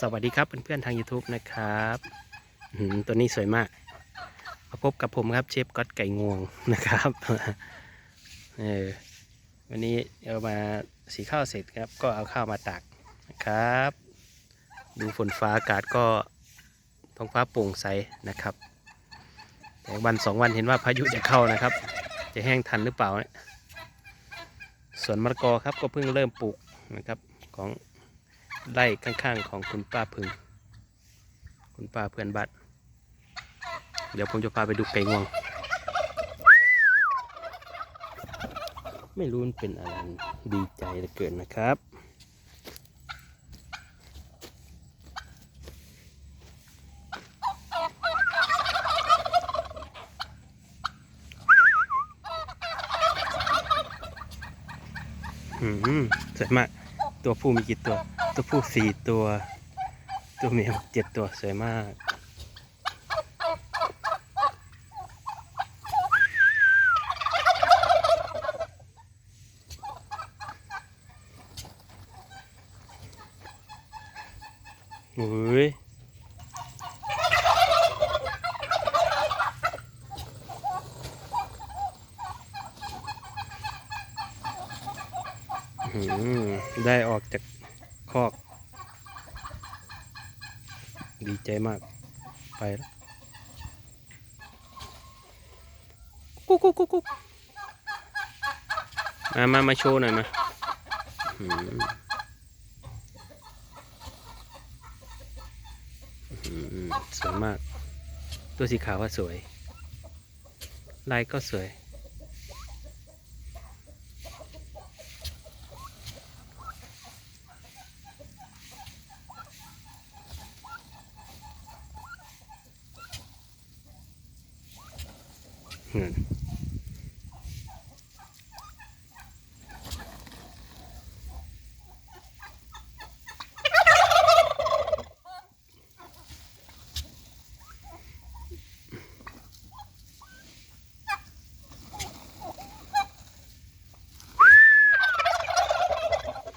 สวัสดีครับเพื่อนๆทาง YouTube นะครับตัวนี้สวยมาก มาพบกับผมครับเชฟก๊อตไก่งวงนะครับเออวันนี้เอามาสีข้าวเสร็จครับ ก็เอาข้าวมาตักนะครับ ดูฝนฟ้าอากาศก็ท้องฟ้าโปร่งใสนะครับ แต่วันสองวันเห็นว่าพายุจะเข้านะครับ จะแห้งทันหรือเปล่าเนี่ยส่วนมะละกอครับก็เพิ่งเริ่มปลูกนะครับของ ไร่ข้างๆของคุณป้าพึง คุณป้าเพื่อนบ้านเดี๋ยวผมจะพาไปดูไก่งวง ไม่รู้มันเป็นอะไรดีใจเหลือเกินนะครับอืมสวยมาก ตัวผู้มีกี่ตัว ตัวผู้สี่ตัว ตัวเมียเจ็ดตัวสวยมากโอ้ยได้ออกจาก คอก ดีใจมากไปแล้วกุ๊กกุ๊กกุ๊กมามามาโชว์หน่อยมาสวยมาก ตัวสีขาวว่าสวย ลายก็สวย นั่น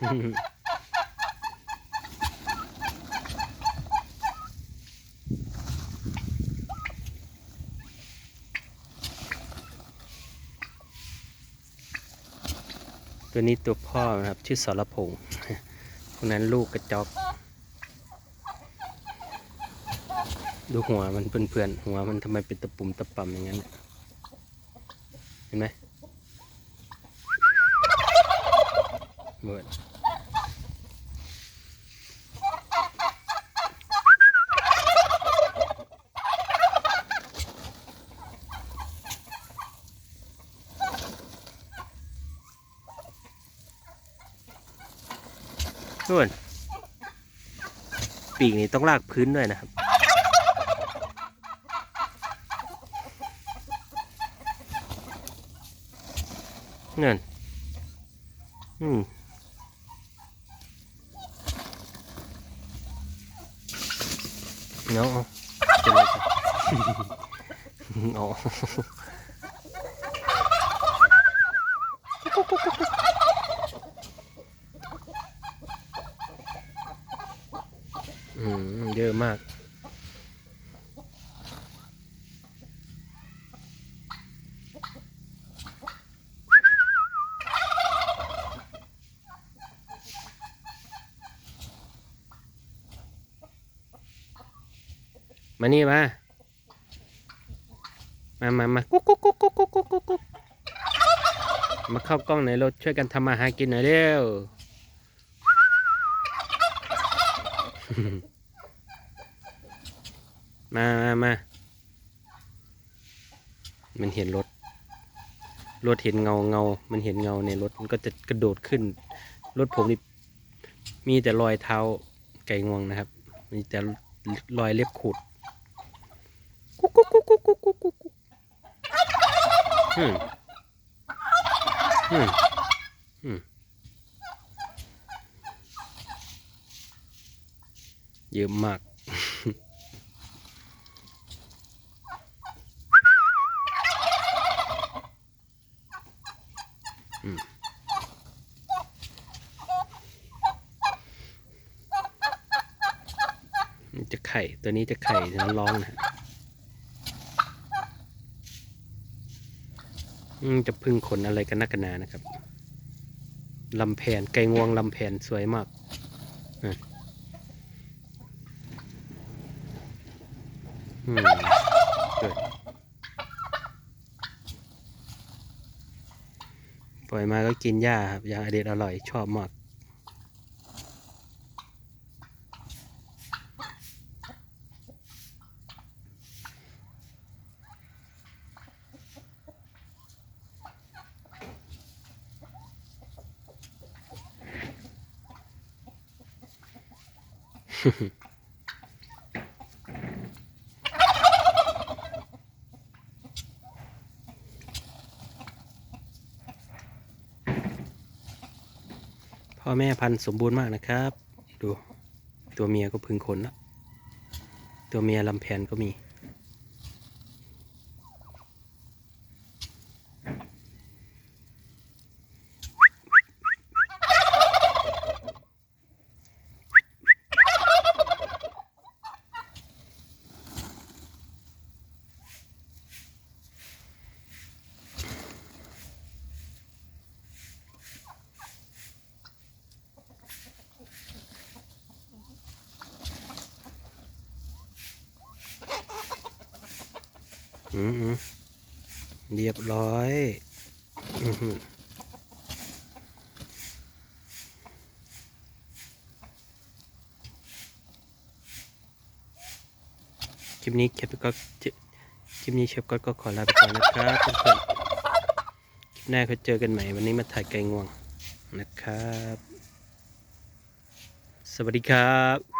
อืม ตัวนี้ตัวพ่อนะครับ ชื่อสรพงษ์คนนั้นลูกกระจอก ดูหัวมันเพื่อนๆ หัวมันทำไมเป็นตะปุ่มตะป่ำอย่างนั้น เห็นไหมเบิด ส่นปีกนี่ต้องลากพื้นด้วยนะครับเงินอืมเนาะเป็นไรกันอ๋อ อืมเยอะมาก มานี่มา มามามากุ๊กกุ๊กกุ๊กกุ๊กกุ๊กกุ๊กมาเข้ากล้องในรถช่วยกันทำมาหากินหน่อยเร็ว มามามามันเห็นรถ รถเห็นเงาเงา มันเห็นเงาในรถ มันก็จะกระโดดขึ้น รถผมนี่มีแต่รอยเท้าไก่งวงนะครับ มีแต่รอยเล็บขูดกุ๊กกุ๊กกุ๊กกุ๊กกุ๊กกุ๊กอืมอืมอืม เยอะมากอืมไข่ ตัวนี้จะไข่แล้วร้องนะฮะอืมจะพึ่งขนอะไรกันนักกันนานะครับลำแผนไก่งวงลำแผนสวยมากอะอืมเกิด ปล่อยมาก็กินหญ้าครับอย่างอเด็ดอร่อยชอบมาก พ่อแม่พันธุ์สมบูรณ์มากนะครับ ดูตัวเมียก็พึงขนแล้วตัวเมียลำแผนก็มี อืมเรียบร้อยอืมคลิปนี้เชฟก็คลิปนี้เชฟก็ก็ขอลาไปก่อนนะครับเพื่อนๆคลิปหน้าเขาเจอกันใหม่ วันนี้มาถ่ายไก่งวงนะครับ สวัสดีครับ